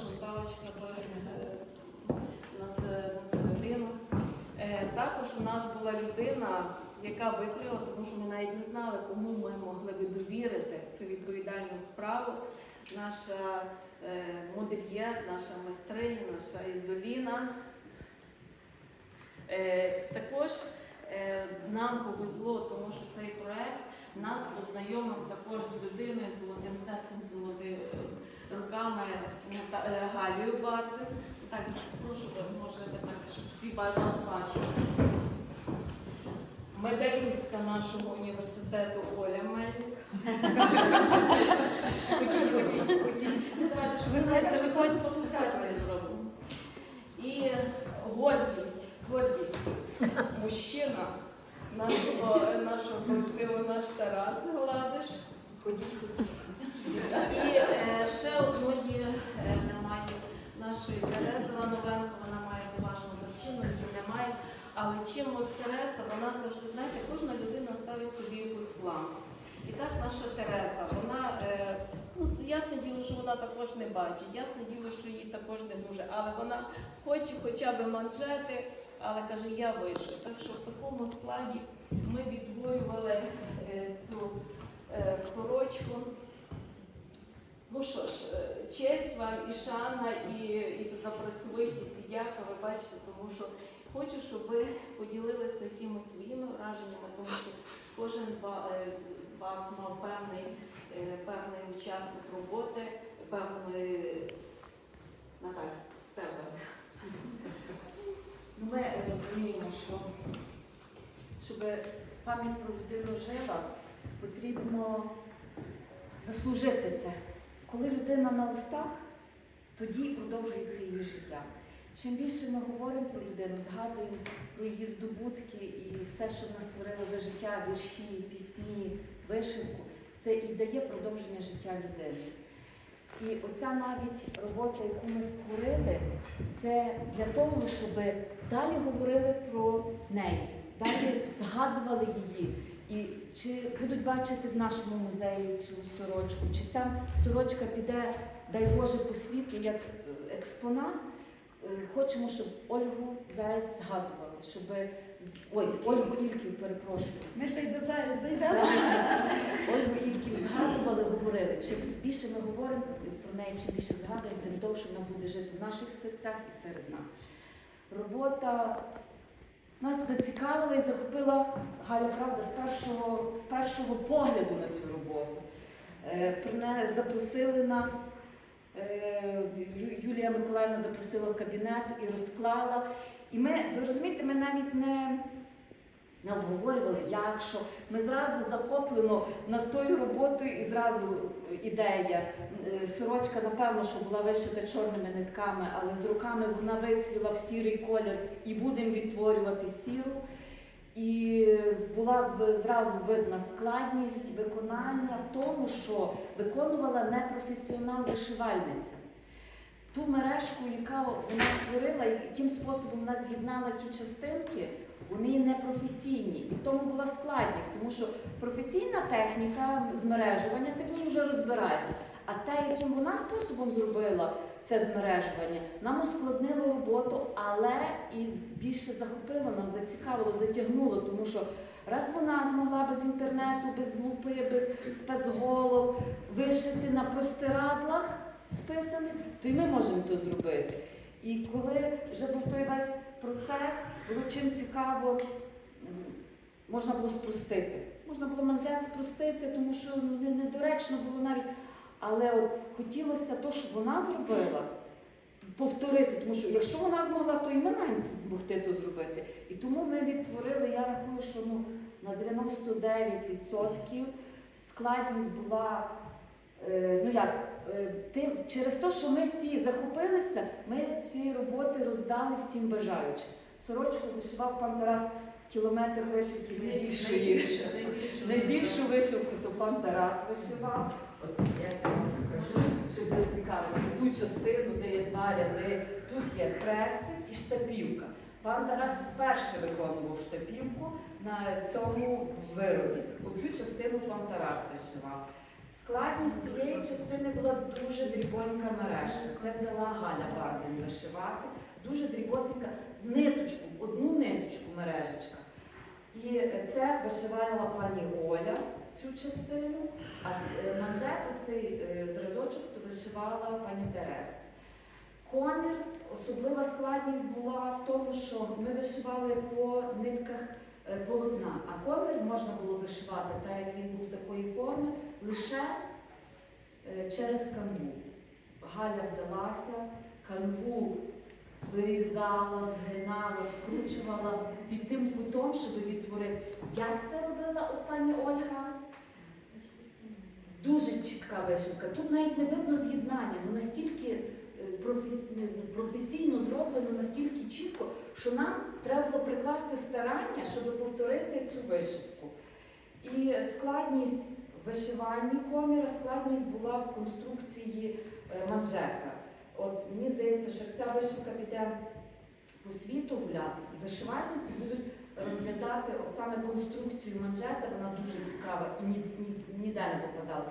голову. Наталочка про е, нас на середину. Е, Також у нас була людина, яка викрила, тому що ми навіть не знали, кому ми могли би довірити цю відповідальну справу. Наша е, модельєр, наша майстриня, наша Ізоліна. Е, Також е, нам повезло, тому що цей проект нас познайомив також з людиною з золотим серцем, з золотими руками е, Барди. Так, прошу, можете так, щоб всі вас бачили. Медалістка нашого університету Оля Мельник. Ходіть, ходіть, ходіть. І гордість, гордість мужчина нашого, нашого колективу, наш Тарас Гладиш. І е, ще одної е, немає нашої Тереси Лановенко, вона має поважну причину, її немає. Але чим от Тереса, вона завжди, знаєте, кожна людина ставить собі якусь план. І так наша Тереса, вона, е, ну, ясне діло, що вона також не бачить, ясне діло, що їй також не дуже, але вона хоче хоча б манжети, але каже, я вийшла. Так що в такому складі ми відвоювали е, цю сорочку. Ну що ж, е, честь вам і шана, і, і за працьовитість, і дяка, ви бачите, тому що хочу, щоб ви поділилися якимись своїми враженнями, тому що кожен е, вас мав певний, е, певний участок роботи, певний Наталя, з тебе. Ми розуміємо, що щоб пам'ять про людину жила, потрібно заслужити це. Коли людина на устах, тоді продовжується її життя. Чим більше ми говоримо про людину, згадуємо про її здобутки і все, що вона створила за життя, вірші, пісні, вишивку, це і дає продовження життя людини. І оця навіть робота, яку ми створили, це для того, щоб далі говорили про неї, далі згадували її. І чи будуть бачити в нашому музеї цю сорочку, чи ця сорочка піде, дай Боже, по світу як експонат. Е, Хочемо, щоб Ольгу Заєць згадували, щоб ой, Ольгу Ільків, перепрошую. Ми ще й до зараз дійдемо. Ольгу Ільків згадували, говорили. Чим більше ми говоримо про неї, чим більше згадуємо, тим довше вона буде жити в наших серцях і серед нас. Робота нас зацікавила і захопила Галя, правда, з першого, з першого погляду на цю роботу. Е, Запросили нас, е, Юлія Миколаївна запросила в кабінет і розклала. І ми, ви розумієте, ми навіть не, не обговорювали, як що. Ми зразу захоплено над тою роботою і зразу ідея. Е, Сорочка, напевно, що була вишита чорними нитками, але з руками вона вицвіла в сірий колір і будемо відтворювати сіру. І була в- зразу видна складність виконання в тому, що виконувала непрофесіонал вишивальниця. Ту мережку, яка вона створила, яким способом вона з'єднала ті частинки, вони непрофесійні. І в тому була складність, тому що професійна техніка змережування, ти в ній вже розбираєшся. А те, яким вона способом зробила це змережування, нам ускладнило роботу, але і більше захопило нас, зацікавило, затягнуло, тому що раз вона змогла без інтернету, без лупи, без спецголов вишити на простирадлах списаних, то й ми можемо то зробити. І коли вже був той весь процес, було чим цікаво, можна було спростити. Можна було манжет спростити, тому що ну, не- недоречно було навіть. Але от хотілося то, що вона зробила, повторити, тому що якщо вона змогла, то і ми маємо змогти то зробити. І тому ми відтворили, я рахую, що ну, на 99% складність була. Е, ну як, е, тим, через те, що ми всі захопилися, ми ці роботи роздали всім бажаючим. Сорочку вишивав пан Тарас кілометр вишивки найбільшої. Найбільшу вишивку то пан Тарас вишивав. От я сьогодні покажу, щоб зацікавити ту частину, де є два ряди. Тут є хрестик і штапівка. Пан Тарас вперше виконував штапівку на цьому виробі. Оцю частину пан Тарас вишивав. Складність цієї частини була дуже дрібонька мережа. Це взяла Галя Бардин вишивати. Дуже дрібосенька ниточку, одну ниточку мережечка. І це вишивала пані Оля цю частину, а е, манжету цей е, зразочок вишивала пані Тереза. Комір, особлива складність була в тому, що ми вишивали по нитках полотна, а комір можна було вишивати, так як він був такої форми, лише е, через канву. Галя взялася, канву вирізала, згинала, скручувала під тим кутом, щоб відтворити. Як це робила от пані Ольга? Дуже чітка вишивка. Тут навіть не видно з'єднання, ну настільки е, професійно зроблено, настільки чітко, що нам треба було прикласти старання, щоб повторити цю вишивку. І складність вишивання коміра, складність була в конструкції е, манжета. От мені здається, що ця вишивка піде по світу гуляти, і вишивальниці будуть розглядати от саме конструкцію манжета, вона дуже цікава і ні, ні- ніде не попадала.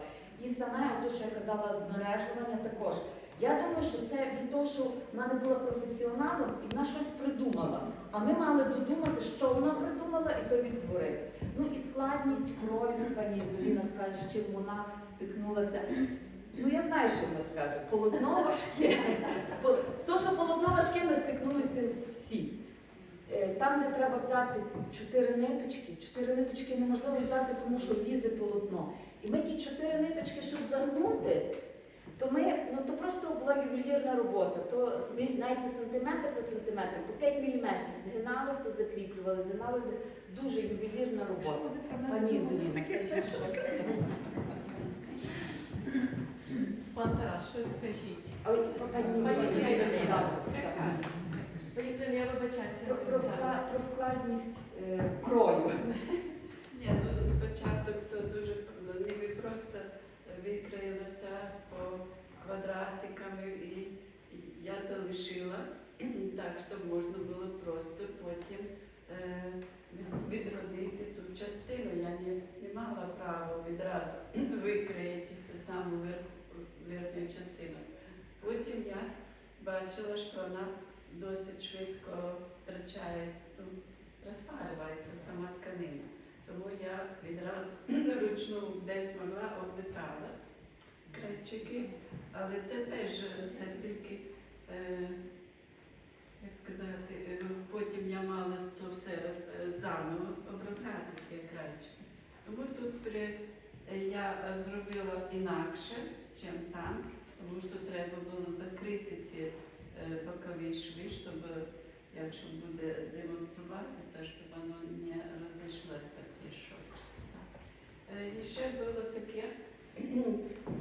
І саме те, що я казала, збережування також. Я думаю, що це від того, що вона не була професіоналом і вона щось придумала. А ми мали додумати, що вона придумала, і то відтворити. Ну і складність крою, пані Золіна скаже, з чим вона стикнулася. Ну я знаю, що вона скаже. Полотно важке. То, що полотно важке, ми стикнулися всі. Е, Там, де треба взяти чотири ниточки, чотири ниточки неможливо взяти, тому що лізе полотно. І ми ті чотири ниточки, щоб загнути, то ми, ну то просто була ювелірна робота. То ми навіть не сантиметр за сантиметр, по 5 міліметрів згиналося, закріплювали, згиналося. Дуже ювелірна робота. Пані. Пан Тарас, щось скажіть. Пані Золя, я вибачаюся. Про, про, скла- про складність е, крою. Ні, ну спочатку то дуже ну, ніби просто викраїлося по квадратикам і, я залишила так, щоб можна було просто потім е, відродити ту частину. Я не, не мала права відразу викраїти саму вер, верхню частину. Потім я бачила, що вона досить швидко втрачає, ну, розпарюється сама тканина. Тому я відразу ручну десь могла облітала крайчики, але це теж це тільки, е, як сказати, е, потім я мала це все е, заново обробляти ті крайчики. Тому тут при, е, я зробила інакше, ніж там, тому що треба було закрити е, бокові шви, щоб якщо буде демонструватися, щоб воно не розійшлося ці шовчики. Так. Е, І ще було таке.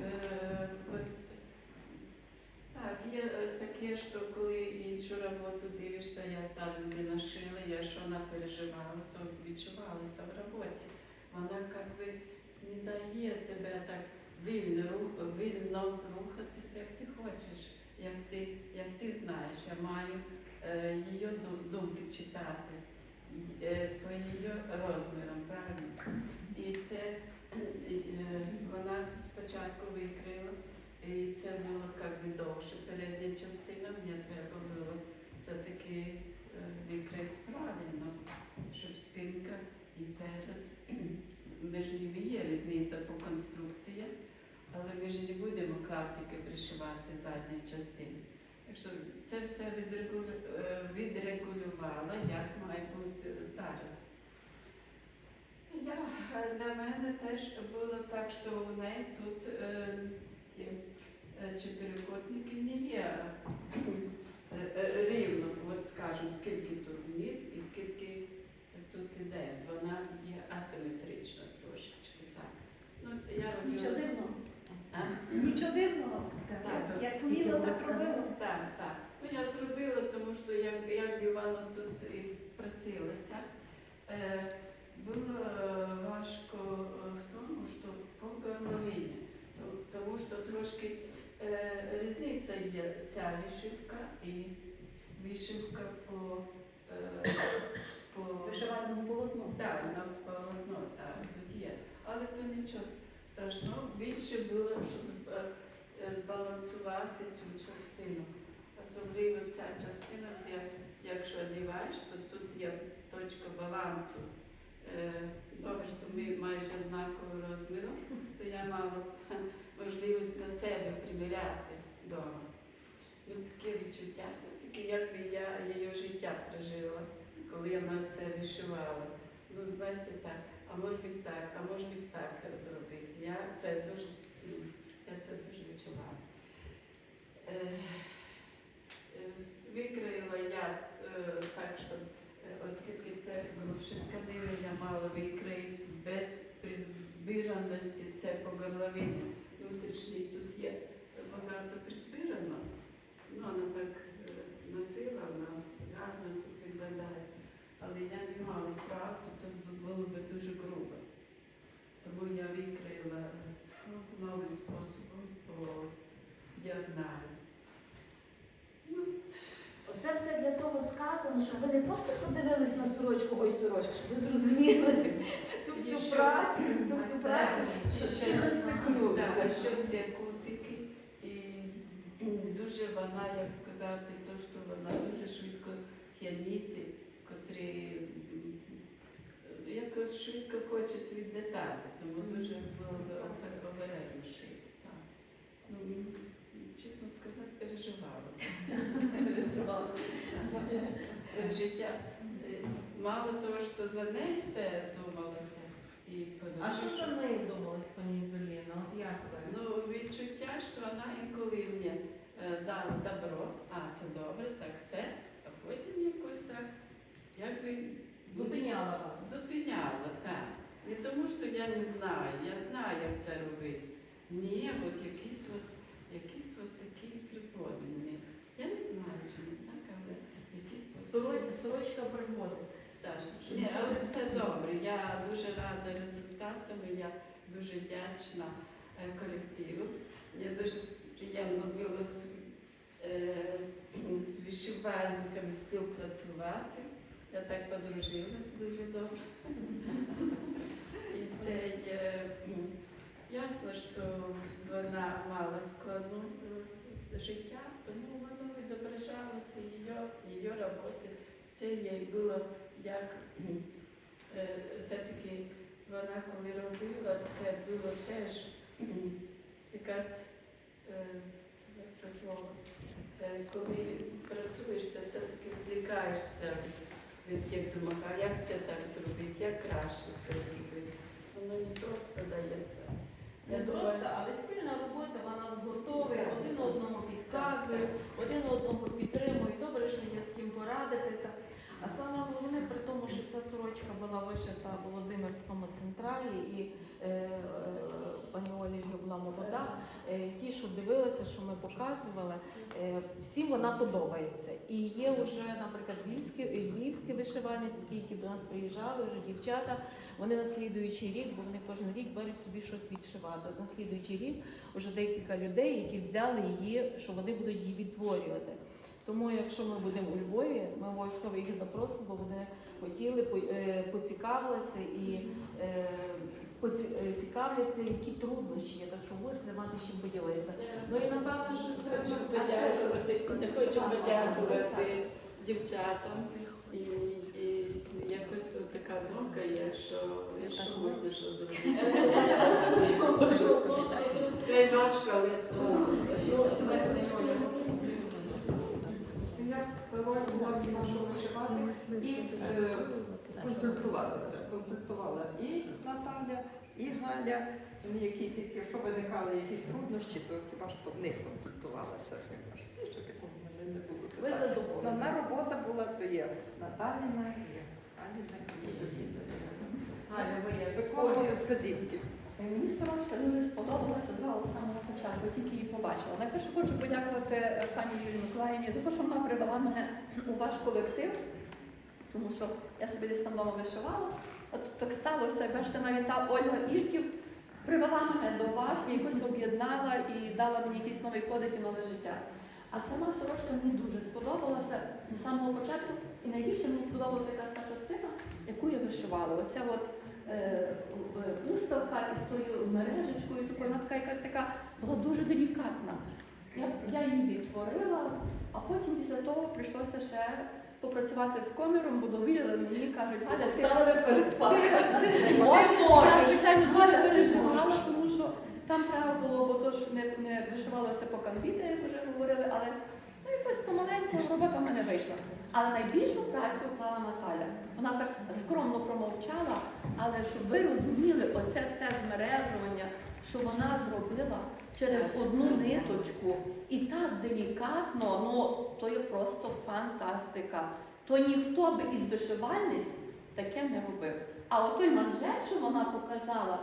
е, Так, є е, таке, що коли іншу роботу дивишся, як та людина шила, я що вона переживала, то відчувалося в роботі. Вона як би не дає тебе так вільно, вільно рухатися, як ти хочеш, як ти, як ти знаєш. Я маю е, її думки читати е, по її розмірам, правильно? І це е, вона спочатку викрила, і це було як би довше. Передня частина мені треба було все-таки е, викрити правильно, щоб спинка і перед. Між ними є різниця по конструкції, але ми ж не будемо клаптики пришивати задньої частини. Так що це все е, відрегулювала, як має бути зараз. Я, для мене теж було так, що у неї тут е, ті е, чотирикутники не є е, е, рівно, от скажімо, скільки тут вниз і скільки тут іде. Вона є асиметрична трошечки. Так. Ну, я робила- Нічого дивного. А? Нічого дивного. Так. Як так робила. Так, так. Ну я зробила, тому що як, як би тут і просилося. Е, було е, важко е, в тому, що по горловині, То- тому що трошки е, різниця є ця вишивка і вишивка по, е, по Вишивальному полотну. так, на полотно, так, тут є. Але то нічого страшно. Більше було, щоб е, збалансувати цю частину. Особливо ця частина, де якщо одягаєш, то тут є точка балансу. Добре, що ми майже однакового розміру, то я мала можливість на себе приміряти вдома. Ну, таке відчуття все-таки, якби я її життя прожила, коли вона це вишивала. Ну, знаєте, так, а може бути так, а може бути так зробити. Я це дуже, я це дуже відчувала. Е, е, я е, так, що е, оскільки це грубші тканини, я мала викроїти без призбираності, це по горловині внутрішній тут є багато призбирано. Ну, вона так е, носила, вона гарно тут виглядає. Але я не мала права, то було б дуже грубо. Тому я викрила ну, новим способом по діагоналі. Ну, Оце все для того сказано, щоб ви не просто подивились на сорочку, ой, сорочка, щоб ви зрозуміли ту всю що? працю, ту всю працю, що ще стикнулися. що це кутики? І дуже вона, як сказати, то, що вона дуже швидко ті котрі якось швидко хочуть відлітати, тому дуже було обережно шити. Ну, чесно сказати, переживала. Так. Життя. е, Мало того, що за неї все думалося. І А що за нею думалось, пані Ізоліна? Як ви? Ну, відчуття, що вона інколи мені е, дала добро, а це добре, так все, а потім якось так, якби Зупиняла вас? зупиняла, так. Не тому, що я не знаю, я знаю, як це робити. Ні, от якісь от, якісь от такі приколи мені. Я не знаю, чи не так, але якісь от. Соро- Сорочка пригоди. Ні, але все добре. Я дуже рада результатами, я дуже вдячна е, колективу. Мені дуже приємно було з, е, з, з вишивальниками співпрацювати. Я так подружилась дуже добре. І це є, ясно, що вона мала складне е, життя, тому воно відображалося її, її роботи. Це їй було як е, все-таки вона коли робила, це було теж якась, е, як це слово, е, коли працюєш, це все-таки відвлікаєшся від тих думок, а як це так зробити, як краще це зробити. Воно не просто дається. Не просто, але спільна робота, вона згуртовує, один одному підказує, один одного підтримує. Добре, що є з ким порадитися. А саме головне при тому, що ця сорочка була вишита в Володимирському централі, і е, е, пані Олі була молода. Е, ті, що дивилися, що ми показували, е, всім вона подобається. І є вже, наприклад, львівські, вишивальниці, які до нас приїжджали, вже дівчата. Вони на слідуючий рік, бо вони кожен рік беруть собі щось відшивати. От на слідуючий рік вже декілька людей, які взяли її, що вони будуть її відтворювати. Тому, якщо ми будемо у Львові, ми обов'язково їх запросимо, бо вони хотіли, е, поцікавилися і е, поці- е, які труднощі є, так що можете мати чим поділитися. Ну і напевно, що це Хочу подякувати, не хочу подякувати дівчатам. І, і якось така думка є, що що можна що зробити. Хай важко, але то. Можу вишивати і е, консультуватися. Консультувала і Наталя, і Галя. Вони якісь, якщо виникали якісь труднощі, то хіба ж то в них консультувалася. Ж більше такого в мене не було. Ви задоволені? Основна робота була це є Наталіна, і Галіна, і Заліза. Галя, ви як? Виконували вказівки. Мені сорочка дуже сподобалася з самого початку, тільки її побачила. Найперше хочу подякувати е, пані Юлії Миколаївні за те, що вона привела мене у ваш колектив, тому що я собі десь там вдома вишивала. От так сталося, бачите, навіть та Ольга Ільків привела мене до вас, якось об'єднала і дала мені якийсь новий подих і нове життя. А сама сорочка мені дуже сподобалася з самого початку, і найбільше мені сподобалася якась та частина, яку я вишивала. Оця от е, е, уставка із тою мережечкою, такою, вона така якась така була дуже делікатна. Я, я її відтворила, а потім після того прийшлося ще попрацювати з коміром, бо довірили мені, кажуть, Галя, ти перед фактом. ти- можеш. дуже переживала, тому що там треба було, бо то ж не, не вишивалося по канві, як вже говорили, але ну, якось помаленьку робота в мене вийшла. Але найбільшу працю вклала Наталя. Вона так скромно промовчала, але щоб ви розуміли, оце все змережування, що вона зробила через одну ниточку і так делікатно, ну то є просто фантастика. То ніхто би із вишивальниць таке не робив. А от той манжет, що вона показала,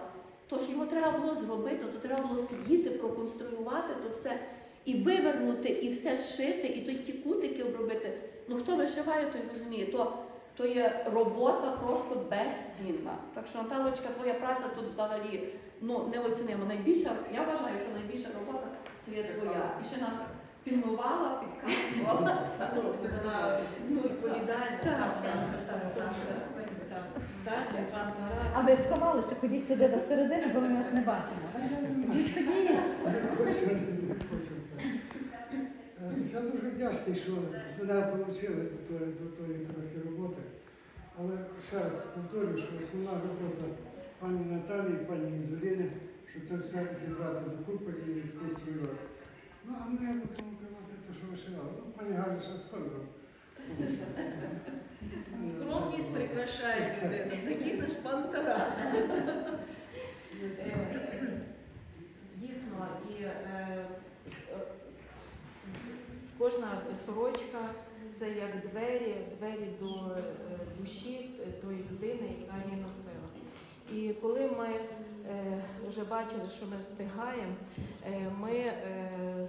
то ж його треба було зробити, то треба було сидіти, проконструювати то все і вивернути, і все зшити, і то ті кутики обробити. Ну хто вишиває, той розуміє. То, то є робота просто безцінна. Так що, Наталочка, твоя праця тут взагалі ну, неоцінима. Найбільша, я вважаю, що найбільша робота то є твоя. І ще нас пільнувала, підказувала. Ну, це вона відповідальна. А ви сховалися, ходіть сюди до середини, бо ми вас не бачимо. Ходіть, ходіть. Е, Я дуже вдячний, що мене долучили до тої, до тої трохи роботи. Але ще раз повторюю, що основна робота пані Наталії, пані Ізоліни, що це все зібрати докупи і сконструювати. Ну, а ми будемо казати те, що вишивали. Ну, пані Галя ще скоро. Скромність прикрашає людину. Такий наш пан Тарас. Е, Дійсно, і е, е, кожна сорочка це як двері, двері до е, душі е, тої людини, яка її носила. І коли ми е, вже бачили, що ми встигаємо, ми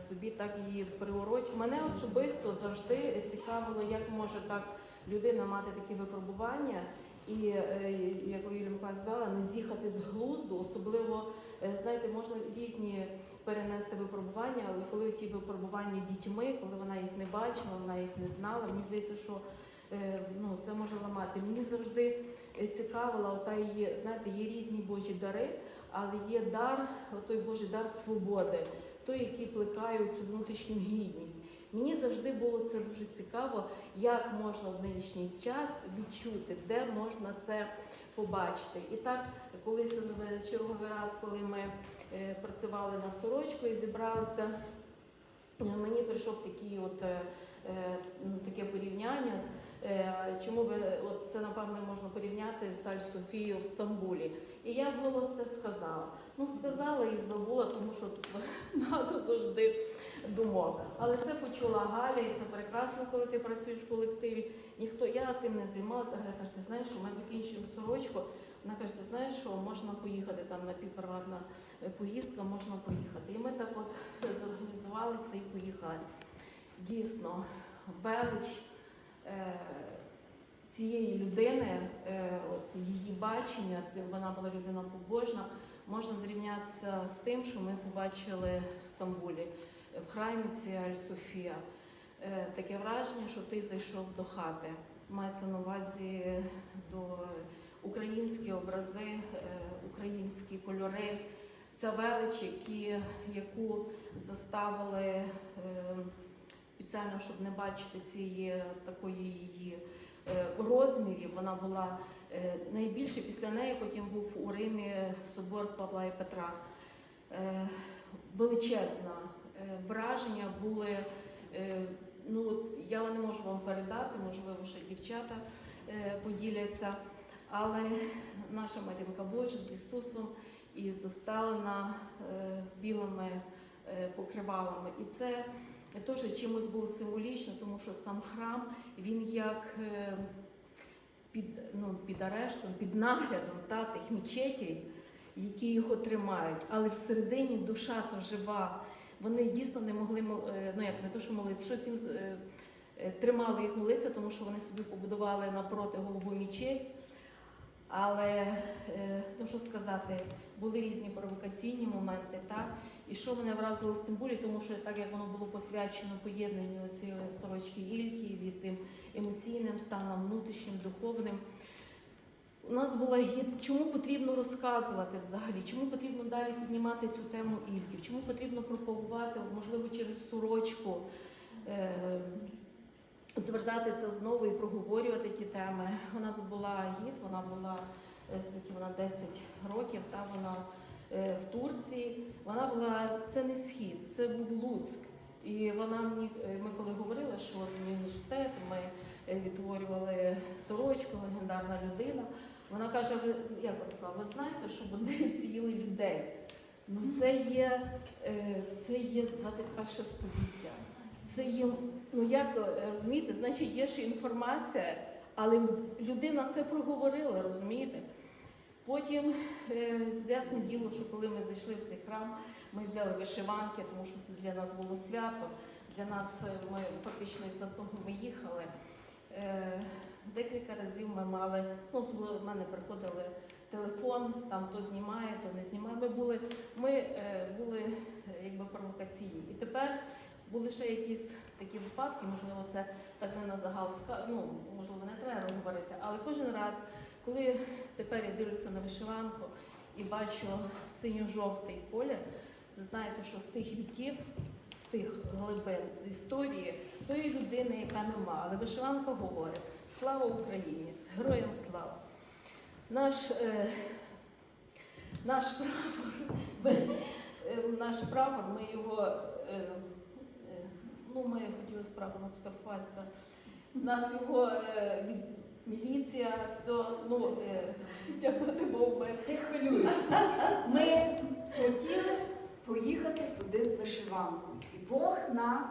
собі так її приурочили. Мене особисто завжди цікавило, як може так людина мати такі випробування. І як Юлія сказала, не з'їхати з глузду, особливо знаєте, можна різні перенести випробування, але коли ті випробування дітьми, коли вона їх не бачила, вона їх не знала, мені здається, що е, ну, це може ламати. Мені завжди е, цікавила ота її, знаєте, є різні Божі дари, але є дар, той Божий дар свободи, той, який плекає цю внутрішню гідність. Мені завжди було це дуже цікаво, як можна в нинішній час відчути, де можна це побачити. І так, колись черговий раз, коли ми е, працювали над сорочкою, зібралися, е, мені прийшов такий от, е, ну, таке порівняння. Чому би от це напевно можна порівняти з Аль Софією в Стамбулі? І я голос це сказала. Ну сказала і забула, тому що багато завжди думок. Але це почула Галя, і це прекрасно, коли ти працюєш в колективі. Ніхто я тим не займалася. Галя каже, ти знаєш, що ми закінчуємо сорочку. Вона каже, ти знаєш, що можна поїхати там на підприватна е, поїздка, можна поїхати. І ми так от зорганізувалися і поїхали. Дійсно, велич е, цієї людини, е, от її бачення, вона була людина побожна, можна зрівнятися з тим, що ми побачили в Стамбулі, в храмі ці Аль-Софія. Е, Таке враження, що ти зайшов до хати. Мається на увазі до українські образи, е, українські кольори. Ця велич, які, яку заставили е, спеціально, щоб не бачити цієї такої її е, розмірів. Вона була найбільше після неї. Потім був у Римі собор Павла і Петра. Величезна враження були. Ну, я не можу вам передати, можливо, ще дівчата поділяться. Але наша Марінка Божа з Ісусом і застелена е, білими е, покривалами. І це теж чимось було символічно, тому що сам храм він як е, під, ну, під арештом, під наглядом та, тих мечетей, які його тримають. Але всередині душа то жива. Вони дійсно не могли ну як не то, що молитися, щось їм тримало їх молитися, тому що вони собі побудували напроти голову мічеть. Але е, ну що сказати, були різні провокаційні моменти, так? І що мене вразило в Стамбулі, тому що так як воно було посвячено поєднанню цієї сорочки Ільки від тим емоційним станом, внутрішнім, духовним. У нас була гід, чому потрібно розказувати взагалі, чому потрібно далі піднімати цю тему ільків, чому потрібно пропагувати, можливо, через сорочку, е, звертатися знову і проговорювати ті теми. У нас була гід, вона була е, скільки вона 10 років, та вона е, в Турції. Вона була це не схід, це був Луцьк. І вона мені, е, ми коли говорили, що університет, ми відтворювали сорочку, легендарна людина. Вона каже: ви як от ви знаєте, що вони всіїли людей. Ну це є, це є 21 століття. Це є, ну як е, розумієте, значить є ще інформація, але людина це проговорила, розумієте? Потім е, ясне діло, що коли ми зайшли в цей храм, ми взяли вишиванки, тому що це для нас було свято. Для нас е, ми фактично із того ми їхали. Декілька разів ми мали, ну в мене приходили телефон, там то знімає, то не знімає. Ми були, ми були якби провокаційні. І тепер були ще якісь такі випадки, можливо, це так не на загал ну, можливо, не треба говорити, але кожен раз, коли тепер я дивлюся на вишиванку і бачу синьо-жовтий колір, це знаєте, що з тих віків, з тих глибин, з історії тої людини, яка нема. Але вишиванка говорить: слава Україні! Героям слава! Наш, е, наш прапор, наш прапор, ми його, е, ну ми хотіли з прапором сфотографуватися. Нас його е, міліція, все, ну, е, дякувати Богу, ми Ти хвилюєшся. Ми хотіли поїхати туди з вишиванкою. І Бог нас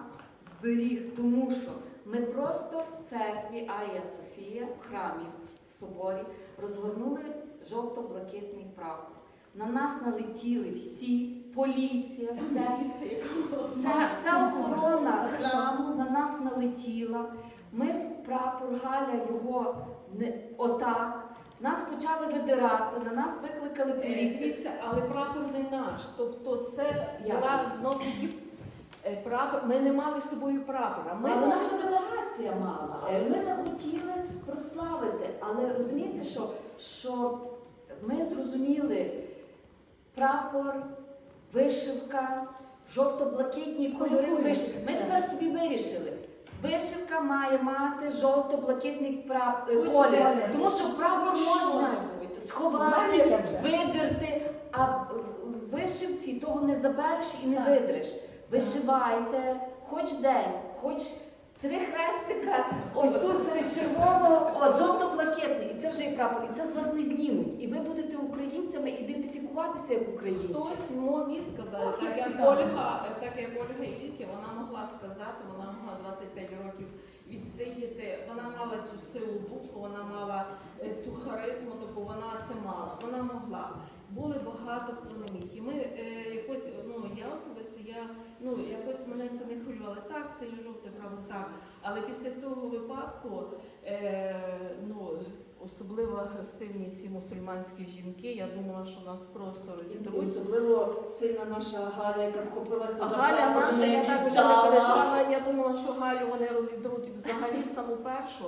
зберіг, тому що ми просто в церкві Айя Софія, в храмі, в соборі, розгорнули жовто-блакитний прапор. На нас налетіли всі, поліція, все. міліція, яка була в Вся, вся охорона храму на нас налетіла. Ми в прапор Галя його не отак. Нас почали видирати, на нас викликали Е, поліцію. Дивіться, але прапор не наш. Тобто це Як? була знову е, прапор. Ми не мали з собою прапора. Ми Але наша делегація мала. Е, Ми захотіли прославити, але розумієте, що, що ми зрозуміли прапор, вишивка, жовто-блакитні кольори вишивки. Ми тепер собі вирішили. Вишивка має мати жовто-блакитний прап... е, колір, тому що прапор можна сховати, видерти, а в вишивці того не забереш і не видриш. Вишивайте, хоч десь, хоч три хрестика, ось тут серед червоного, от жовто-блакитний. І це вже і це з вас не знімуть. І ви будете українцями ідентифікуватися як українці. Хтось міг сказати, так як. Ольга, так як Ольга Ільки, вона могла сказати, вона могла 25 років відсидіти, вона мала цю силу духу, вона мала е, цю харизму, тобто вона це мала, вона могла. Були багато хто не міг. І ми е, якось, ну я особисто, я ну якось мене це не хвилювало. Так, синьо жовтий правда, так. Але після цього випадку, е, ну особливо агресивні ці мусульманські жінки, я думала, що нас просто І розіб'ють. Особливо сильна наша Галя, яка вхопилася за Галя наша, я так вже не переживала. Я думала, що Галю вони розідруть взагалі саму першу.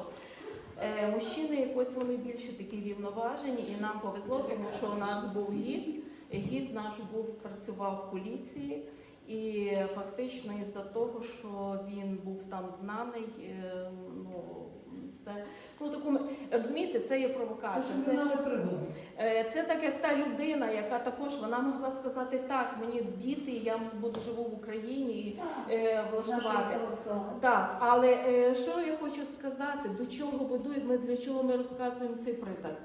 Е, мужчини якось вони більше такі рівноважені, і нам повезло, тому що у нас був гід. Гід наш був працював в поліції, і фактично із-за того, що він був там знаний, е, ну це ну таку розумієте, це є провокація. Це, Е, Це так як та людина, яка також вона могла сказати так, мені діти, я буду живу в Україні і е, влаштувати. Так, але е, що я хочу сказати, до чого веду, і ми для чого ми розказуємо цей приклад?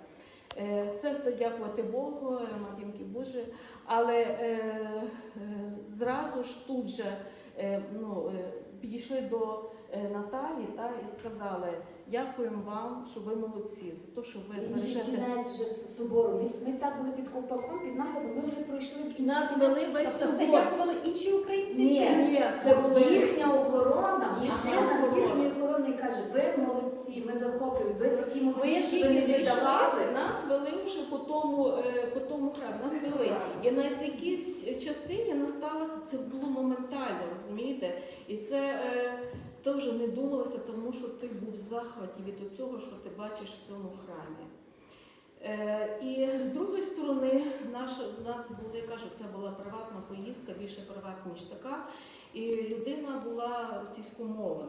Це все дякувати Богу, матінки Божі, але е, е, зразу ж тут же е, ну, е, підійшли до е, Наталі та, і сказали, дякуємо вам, що ви молодці, за те, що ви Інший бережете кінець вже собору. Ми, ми так під ковпаком, під наглядом, ми вже пройшли в інший Нас кінець. вели весь Тобто це собор. дякували інші українці Ні, чи Ні, Це була їхня охорона, Їхня мужчина з охорона. їхньої охорони каже, ви молодці, ми ви такі Ми тільки не зайшли, нас вели вже по тому, е, по тому храмі. Нас вели. І на якійсь частині нас сталося, це було моментально, розумієте? І це е, теж не думалося, тому що ти був в захваті від цього, що ти бачиш в цьому храмі. Е, І з другої сторони, наш, у нас було, я кажу, це була приватна поїздка, більше приватна, ніж така. І людина була російськомовна.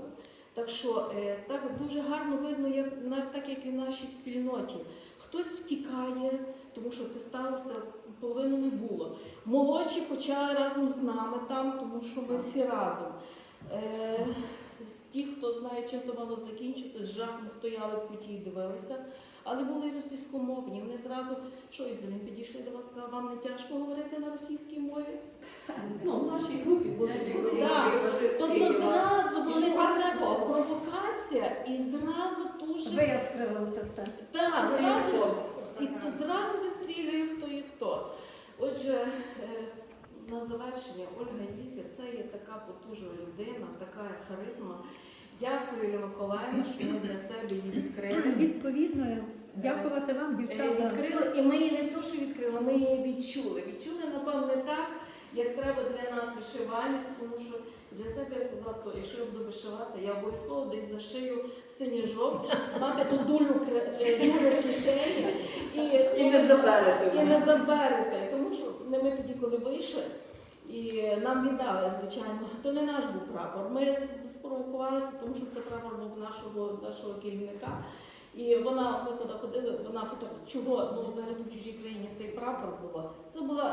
Так що е, так дуже гарно видно, як так як і в нашій спільноті. Хтось втікає, тому що це сталося, половину не було. Молодші почали разом з нами там, тому що ми всі разом. Е, ті, хто знає, чим то мало закінчити, з жахом стояли в куті і дивилися, але були російськомовні. Вони зразу, що із він підійшли до вас, сказали, вам не тяжко говорити на російській мові? Ну, в нашій групі були люди Тобто зразу вони це провокація, і зразу дуже Вияскривилося все. так, зразу, і зразу вистрілює хто і хто. Отже, е, на завершення Ольга Діка це є така потужна людина, така харизма. Дякую, Миколаївна, що ми для себе її відкрили. Відповідно, дякувати вам, Е, дівчата. Відкрили, і ми її не то, що відкрили, ми її відчули. Відчули, напевно, так, як треба для нас вишивальність, тому що для себе я сказала, то якщо я буду вишивати, я обов'язково десь зашию синьо-жовте, щоб мати ту дулю, е, дулю в кишені. І, І не заберете. і не заберете. Тому що ми тоді, коли вийшли, і нам віддали, звичайно, то не наш був прапор. Ми спровокувалися, тому що це прапор був нашого, нашого керівника. І вона, ми коли ходили, вона фото, чого ну, взагалі в чужій країні цей прапор було. Це було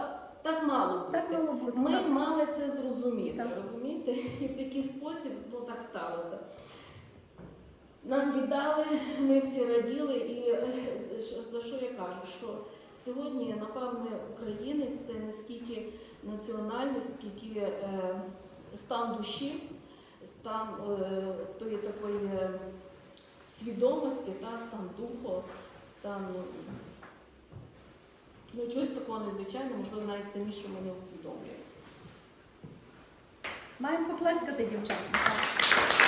так мало бути. Так мало бути. Ми так. мали це зрозуміти, Так. розумієте? І в такий спосіб ну, так сталося. Нам віддали, ми всі раділи, і е, за що я кажу, що сьогодні, напевне, українець це не скільки національність, скільки е, стан душі, стан е, тої такої е, свідомості, та, стан духу, стан ну, чогось такого незвичайного, можливо, навіть самі, що мене усвідомлює. Маємо поплескати, дівчата.